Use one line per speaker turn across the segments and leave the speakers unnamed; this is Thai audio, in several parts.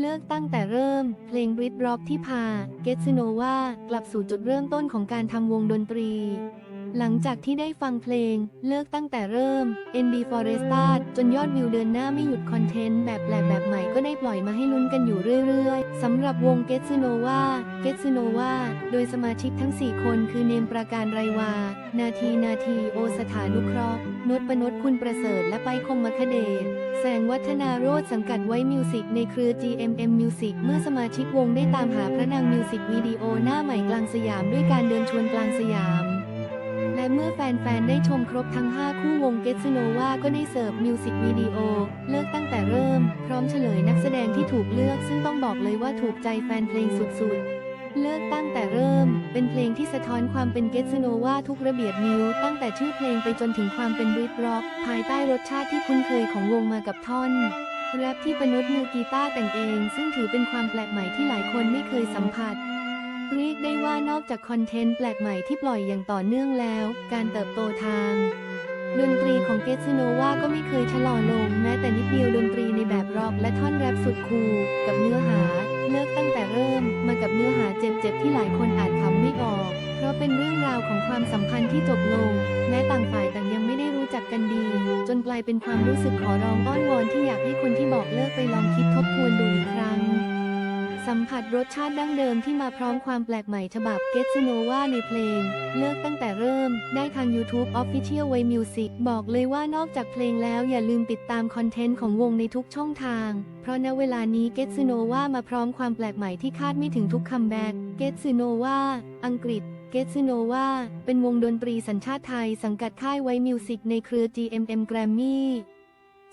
เลิกตั้งแต่เริ่ม เพลงบริดร็อกที่พา เกตซโนวากลับสู่จุดเริ่มต้นของการทำวงดนตรี หลังจากที่ได้ฟังเพลง เลิกตั้งแต่เริ่ม NB Foresta จนยอดวิวเดินหน้าไม่หยุดคอนเทนต์แบบแปลกแบบใหม่ก็ได้ปล่อยมาให้ลุ้นกันอยู่เรื่อยๆ สำหรับวง Get s u n o w a Get s u n o w a โดยสมาชิกทั้ง 4 คนคือเนมประการไรวา นาทีนาทีโอสถานุเคราะห์นดประนดคุณประเสริฐและไปคมมคเดชแสงวัฒนาโรธสังกัดไว้มิวสิกในเครือ GMM Music เมื่อสมาชิกวงได้ตามหาพระนางมิวสิกวิดีโอหน้าใหม่กลางสยามด้วยการเดินชวนกลางสยาม และเมื่อแฟน ๆ ได้ชมครบทั้ง 5 คู่วงเก t ซโนวาก็ได้เสิร์ฟมิวสิกวิดีโอ เลิกตั้งแต่เริ่ม พร้อมเฉลยนักแสดงที่ถูกเลือกซึ่งต้องบอกเลยว่าถูกใจแฟนเพลงสุด ๆเลิกตั้งแต่เริ่ม เป็นเพลงที่สะท้อนความเป็นเก t ซโนวาทุกระเบียบนิ้ว ตั้งแต่ชื่อเพลงไปจนถึงความเป็นบริดร็อก ภายใต้รสชาติที่คุ้นเคยของวงมากับท่อน แรปที่ประนุษมือกีตาร์แต่งเอง ซึ่งถือเป็นความแปลกใหม่ที่หลายคนไม่เคยสัมผัส เรียกได้ว่านอกจากคอนเทนต์แปลกใหม่ที่ปล่อยอย่างต่อเนื่องแล้ว การเติบโตทาง ดนตรีของเก t ซโนวาก็ไม่เคยชะลอลง แม้แต่นิดเดียวดนตรีในแบบร็อกและท่อนแรปสุดคูลกับเนื้อหา เลิกตั้งแต่เริ่ม มากับเนื้อหาเจ็บๆที่หลายคนอาจคำไม่ออก เพราะเป็นเรื่องราวของความสัมพันธ์ที่จบลง แม้ต่างฝ่ายต่างยังไม่ได้รู้จักกันดี จนกลายเป็นความรู้สึกขอร้องอ้อนวอนที่อยากให้คนที่บอกเลิกไปลองคิดท สัมผัสรสชาติดั้งเดิมที่มาพร้อมความแปลกใหม่ฉบับ Get to Know ว่าในเพลง เลิกตั้งแต่เริ่ม ได้ทาง YouTube Official Way Music บอกเลยว่านอกจากเพลงแล้วอย่าลืมติดตามคอนเทนต์ของวงในทุกช่องทาง เพราะณเวลานี้ Get to Know ว่ามาพร้อมความแปลกใหม่ที่คาดไม่ถึงทุกคัมแบ็ก Get to Know ว่าอังกฤษ Get to Know ว่าเป็นวงดนตรีสัญชาติไทย สังกัดค่ายไว้มิวสิกในเครือ GMM Grammy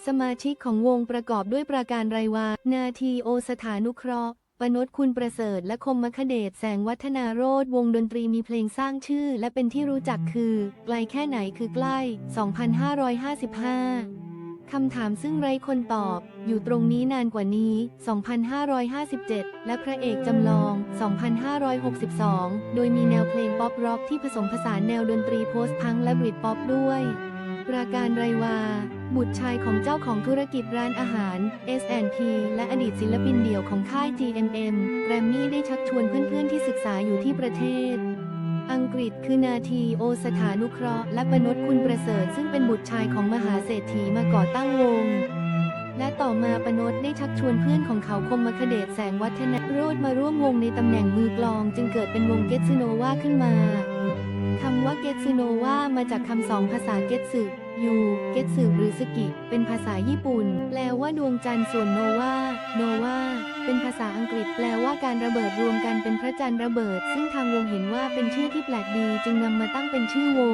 สมาชิกของวงประกอบด้วยประการไรวา นาทีโอสถานุเคราะห์ ปนดคุณประเสริฐและคมมคเดชแสงวัฒนาโรธวงดนตรีมีเพลงสร้างชื่อ และเป็นที่รู้จักคือ ไกลแค่ไหนคือใกล้ 2555 คำถามซึ่งไร้คนตอบ อยู่ตรงนี้นานกว่านี้ 2557 และพระเอกจำลอง 2562 โดยมีแนวเพลงป๊อปร็อกที่ผสมผสานแนวดนตรีโพสต์พังและบริดป๊อปด้วย ระการไรวา บุตรชายของเจ้าของธุรกิจร้านอาหาร S&P และอดีตศิลปินเดี่ยวของค่าย GMM แกรมมี่ได้ชักชวนเพื่อนๆที่ศึกษาอยู่ที่ประเทศ อังกฤษคือนาทีโอสถานุเคราะห์และปนดคุณประเสริฐซึ่งเป็นบุตรชายของมหาเศรษฐีมาก่อตั้งวงและต่อมาปนดได้ชักชวนเพื่อนของเขาคมมคเดชแสงวัฒนโรธมาร่วมวงในตำแหน่งมือกลอง จึงเกิดเป็นวงเกตซโนวาขึ้นมา คำว่าเกตซึโนวามาจากคำสองภาษาเกตสึ ยูเกตสึหรือสกิ เป็นภาษาญี่ปุ่น แปลว่าดวงจันทร์ส่วนโนวาโนวาเป็นภาษาอังกฤษ แปลว่าการระเบิดรวมกันเป็นพระจันทร์ระเบิด ซึ่งทางวงเห็นว่าเป็นชื่อที่แปลกดี จึงนำมาตั้งเป็นชื่อวง